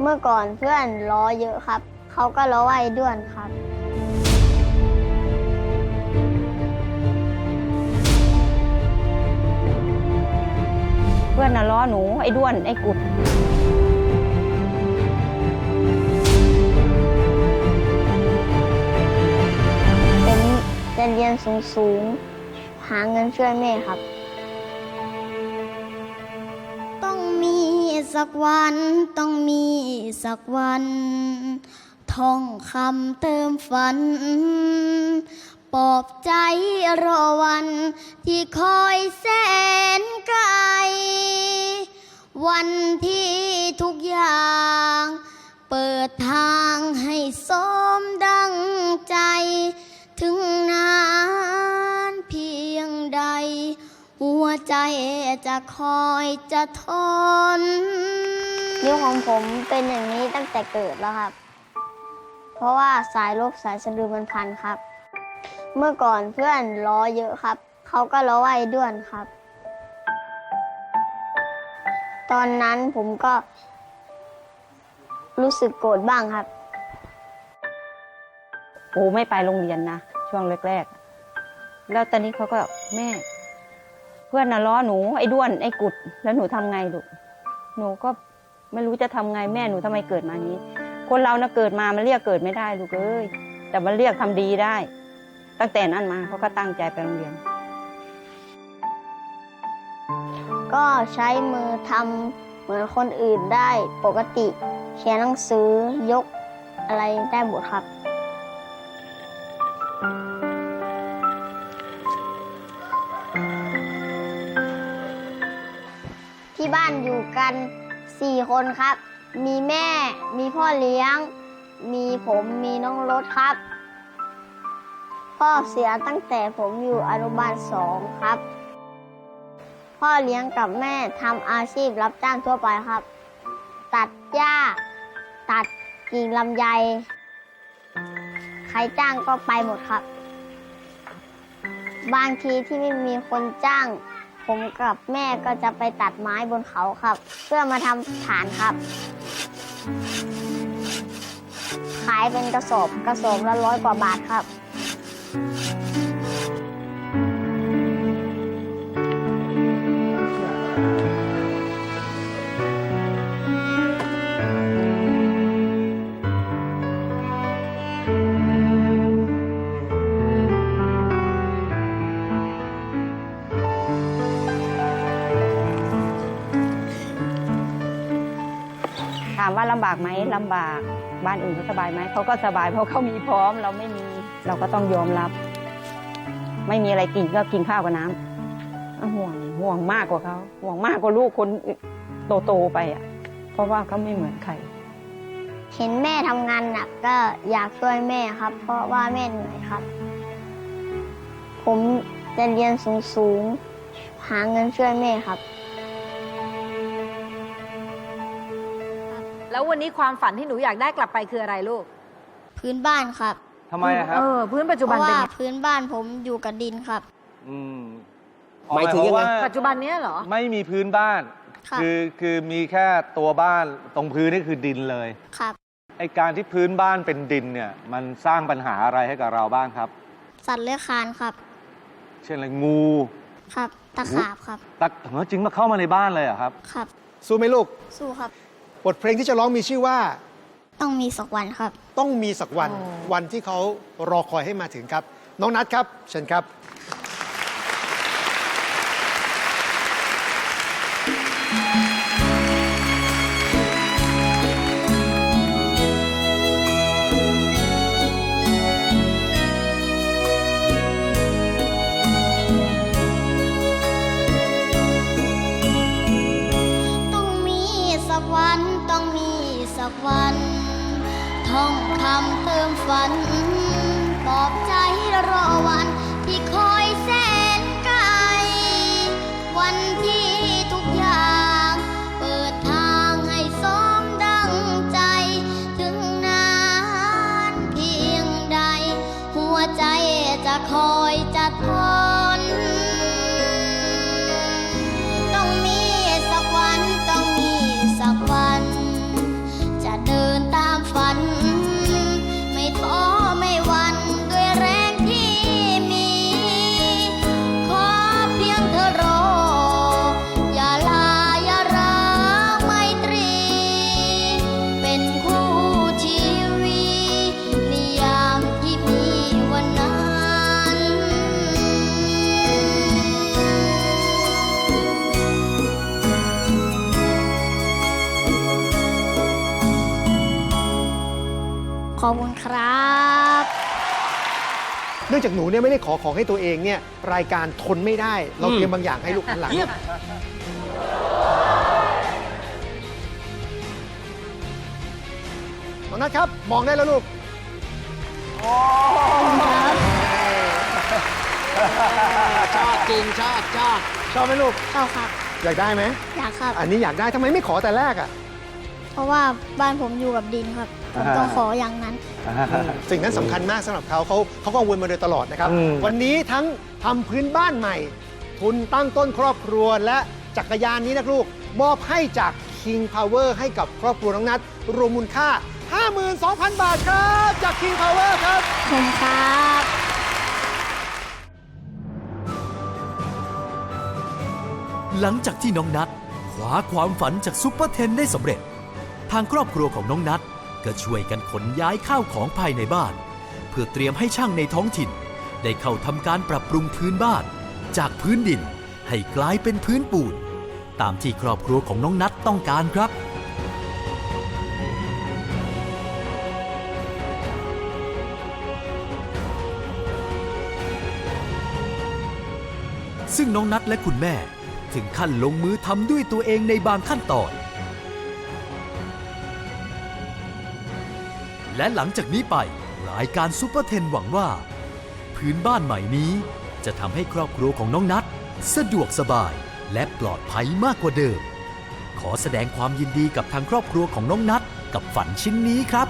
เมื่อก่อนเพื่อนล้อเยอะครับ เขาก็ล้อว่าไอ้ด้วนครับ เพื่อนน่ะล้อหนูไอ้ด้วนไอ้กุด ผมจะเรียนสูงสูงๆหาเงินช่วยแม่ครับ สักวันต้องมีสักวัน ท่องคำเติมฝัน ปลอบใจรอวันที่คอยแสนไกล วันที่ทุกอย่าง เปิดทางให้สม ใจจะคอยจะทน นิ้วของผมเป็นอย่างนี้ตั้งแต่เกิดแล้วครับ เพราะว่าสายลบสายสะดือมันพันครับ เมื่อก่อนเพื่อนล้อเยอะครับ เขาก็ล้อว่าไอ้ด้วนครับ ตอนนั้นผมก็ รู้สึกโกรธบ้างครับ โอ้ไม่ไปโรงเรียนนะ ช่วงแรก ๆ แล้วตอนนี้เขาก็แม่ เพื่อนน่ะล้อหนูไอ้ด้วนไอ้กุด แล้วหนูทำไงลูกหนูก็ไม่รู้จะทำไงแม่หนูทำไมเกิดมานี้ คนเรานะเกิดมามันเรียกเกิดไม่ได้ลูกเอ้ยแต่มันเรียกทำดีได้ ตั้งแต่นั้นมาเขาก็ตั้งใจไปโรงเรียน ก็ใช้มือทำเหมือนคนอื่นได้ปกติ เขียนหนังสือยกอะไรได้หมดครับ บ้านอยู่กัน 4 คนครับ มีแม่ มีพ่อเลี้ยง มีผมมีน้องรถครับ พ่อเสียตั้งแต่ผมอยู่อนุบาลสองครับ พ่อเลี้ยงกับแม่ทำอาชีพรับจ้างทั่วไปครับ ตัดหญ้า ตัดกิ่งลำไย ใครจ้างก็ไปหมดครับ บางทีที่ไม่มีคนจ้าง ผมกับแม่ก็จะไปตัดไม้บนเขาครับ เพื่อมาทำฐานครับ ขายเป็นกระสอบกระสอบละร้อยกว่าบาทครับามว่าลำบากไหมลำบาก บ้านอื่นเขาสบายไหมเขาก็สบายเพราะเขามีพร้อม เราไม่มีเราก็ต้องยอมรับ ไม่มีอะไรกินก็กินข้าวกับน้ำอะห่วงห่วงมากกว่าเขาห่วงมากกว่าลูกคนโตๆไปอะ เพราะว่าเขาไม่เหมือนใครเห็นแม่ทำงานหนักก็อยากช่วยแม่ครับ เพราะว่าแม่เหนื่อยครับ ผมจะเรียนสูงๆหาเงินช่วยแม่ครับ แล้ววันนี้ความฝันที่หนูอยากได้กลับไปคืออะไรลูกพื้นบ้านครับทำไมอะครับ เออพื้นปัจจุเพบันราะเป็นว่าไงพื้นบ้านผมอยู่กับดินครับ อืมหมายถึงยังไง ควาปัจจุบันเนี้ยเหรอ ไม่มีพื้นบ้านครับอคือมีแค่ตัวบ้านตรงพื้นนี่คือดินเลยครับ ไอการที่พื้นบ้านเป็นดินเนี่ย มันสร้างปัญหาอะไรให้กับเราบ้างครับ สัตว์เลื้อยคลานครับ เช่นอะไรงูครับ ตะขาบครับ ตักเหรอจริงมาเข้ามาในบ้านเลยเหรอะครับ ครับ สู้ไหมลูก สู้ครับ บทเพลงที่จะร้องมีชื่อว่า ต้องมีสักวันครับ ต้องมีสักวันอ๋อวันที่เขารอคอยให้มาถึงครับ น้องนัทครับเชิญครับ วัน ท่องคำเติมฝันปลอบใจรอวันที่คอยแสนไกล วันที่ทุกอย่าง เปิดทางให้สมดังใจ ถึงนานเพียงใด หัวใจจะคอยจะทอ คุณครับ เนื่องจากหนูเนี่ยไม่ได้ขอของให้ตัวเองเนี่ยรายการทนไม่ได้ เราเตรียมบางอย่างให้ลูกหันหลังน้องนัทครับ มองได้แล้วลูก ชอบจริงชอบชอบชอบไหมลูก ชอบครับ อยากได้ไหม อยากครับ อันนี้อยากได้ทำไมไม่ขอแต่แรกอะ เพราะว่าบ้านผมอยู่กับดินครับ ผมต้องขออย่างนั้น สิ่งนั้นสำคัญมากสำหรับเขาเขาเขาก็วนมาโดยตลอดนะครับ อืม วันนี้ทั้งทำพื้นบ้านใหม่ ทุนตั้งต้นครอบครัวและจักรยานนี้นะลูก มอบให้จาก King Power ให้กับครอบครัวน้องนัทรวมมูลค่า 52,000 บาทครับจาก King Power ครับ ผมครับ หลังจากที่น้องนัทคว้าความฝันจากซุปเปอร์เทนได้สำเร็จ ทางครอบครัวของน้องนัท ก็ช่วยกันขนย้ายข้าวของภายในบ้าน เพื่อเตรียมให้ช่างในท้องถิ่น ได้เข้าทำการปรับปรุงพื้นบ้าน จากพื้นดินให้กลายเป็นพื้นปูน ตามที่ครอบครัวของน้องนัทต้องการครับซึ่งน้องนัทและคุณแม่ ถึงขั้นลงมือทำด้วยตัวเองในบางขั้นตอน และหลังจากนี้ไปรายการซูเปอร์เทนหวังว่า พื้นบ้านใหม่นี้จะทำให้ครอบครัวของน้องนัทสะดวกสบายและปลอดภัยมากกว่าเดิม ขอแสดงความยินดีกับทางครอบครัวของน้องนัทกับฝันชิ้นนี้ครับ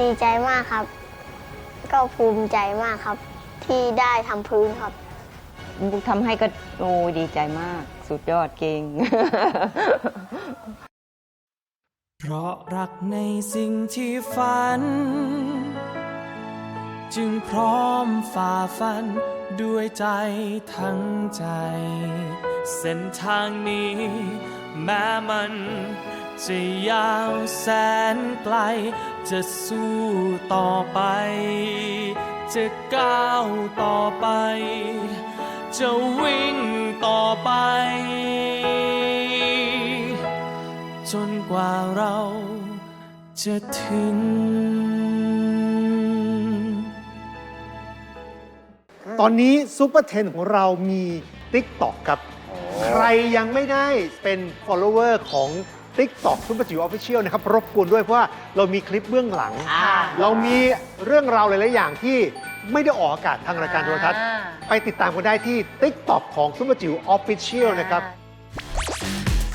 ดีใจมากครับ ก็ภูมิใจมากครับ ที่ได้ทำพื้นครับบุกทำให้ก็โอ้ยดีใจมาก สุดยอดเก่ง เพราะรักในสิ่งที่ฝัน จึงพร้อมฝ่าฟันด้วยใจทั้งใจ เส้นทางนี้ แม้มันจะยาวแสนไกล จะสู้ต่อไป จะก้าวต่อไป จะวิ่งต่อไป จนกว่าเราจะถึง ตอนนี้ซูเปอร์เทนของเรามี TikTok ครับ ใครยังไม่ได้เป็น follower ของ TikTok ซุปเปอร์จิ๋วออฟฟิเชียลนะครับ รบกวนด้วยเพราะว่าเรามีคลิปเบื้องหลัง เรามีเรื่องราวหลาย ๆ อย่างที่ไม่ได้ออกอากาศทางรายการโทรทัศน์ ไปติดตามกันได้ที่ TikTok ของซุปเปอร์จิ๋วออฟฟิเชียลนะครับ